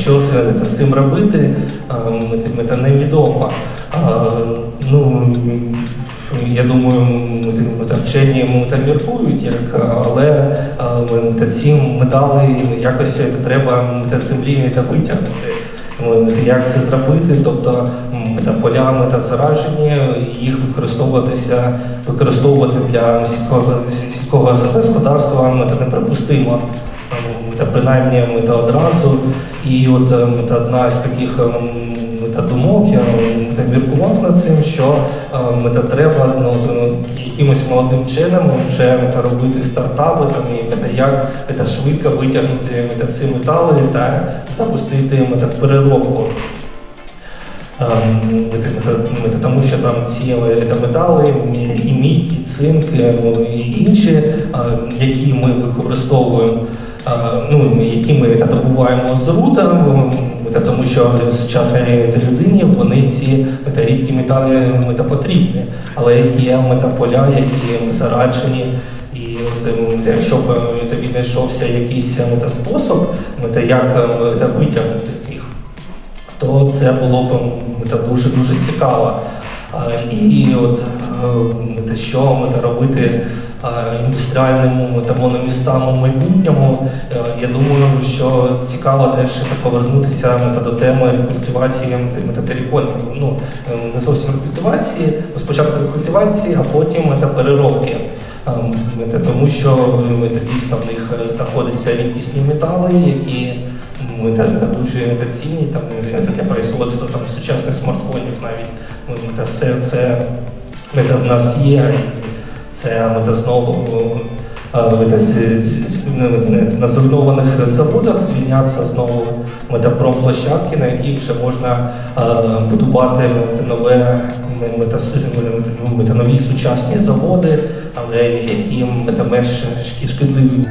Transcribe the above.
що з, цим робити, це невідомо. Е, Ну, я думаю, вчені міркують, як, але е, ці медали якось треба землі витягнути. Ну, Як це зробити? Тобто та полями та заражені, їх використовуватися, використовувати для сільського, сільського господарства ми та неприпустимо. Та принаймні ми та одразу. І от ем, та одна з таких ем, та думок, я ем, та міркував над цим, що ем, та треба ну, ну, якимось молодим чином вже та робити стартапи, там, і та як та швидко витягнути та ці метали та запустити та переробку. Ем, Тому що там ці е, метали, і мідь, і цинк, ну, і інші, е, які ми використовуємо, е, ну, які ми та добуваємо з рута, та тому що сучасній людині вони ці та рідкі метали м, та потрібні. Але є метаполя, які зараджені. Ем, якщо б е, віднайшовся якийсь е, спосіб, як е, витягнути то це було б дуже дуже цікаво. І от е, що ми робити е, індустріальному та у майбутньому, е, я думаю, що цікаво теж повернутися до теми рекультивації метатериконів. Ну не зовсім рекультивації, спочатку рекультивації, а потім переробки. Тому що е, дійсно в них е, знаходяться рідкісні метали, які та, та дуже та цінні там таке производство там сучасних смартфонів навіть та все це ми в нас є. Це мета знову ну, на зруйнованих заводах звільняться знову метапромплощадки, на яких вже можна будувати нове ми та, су- ми- ми та нові сучасні заводи, але які мета менш шкідливі.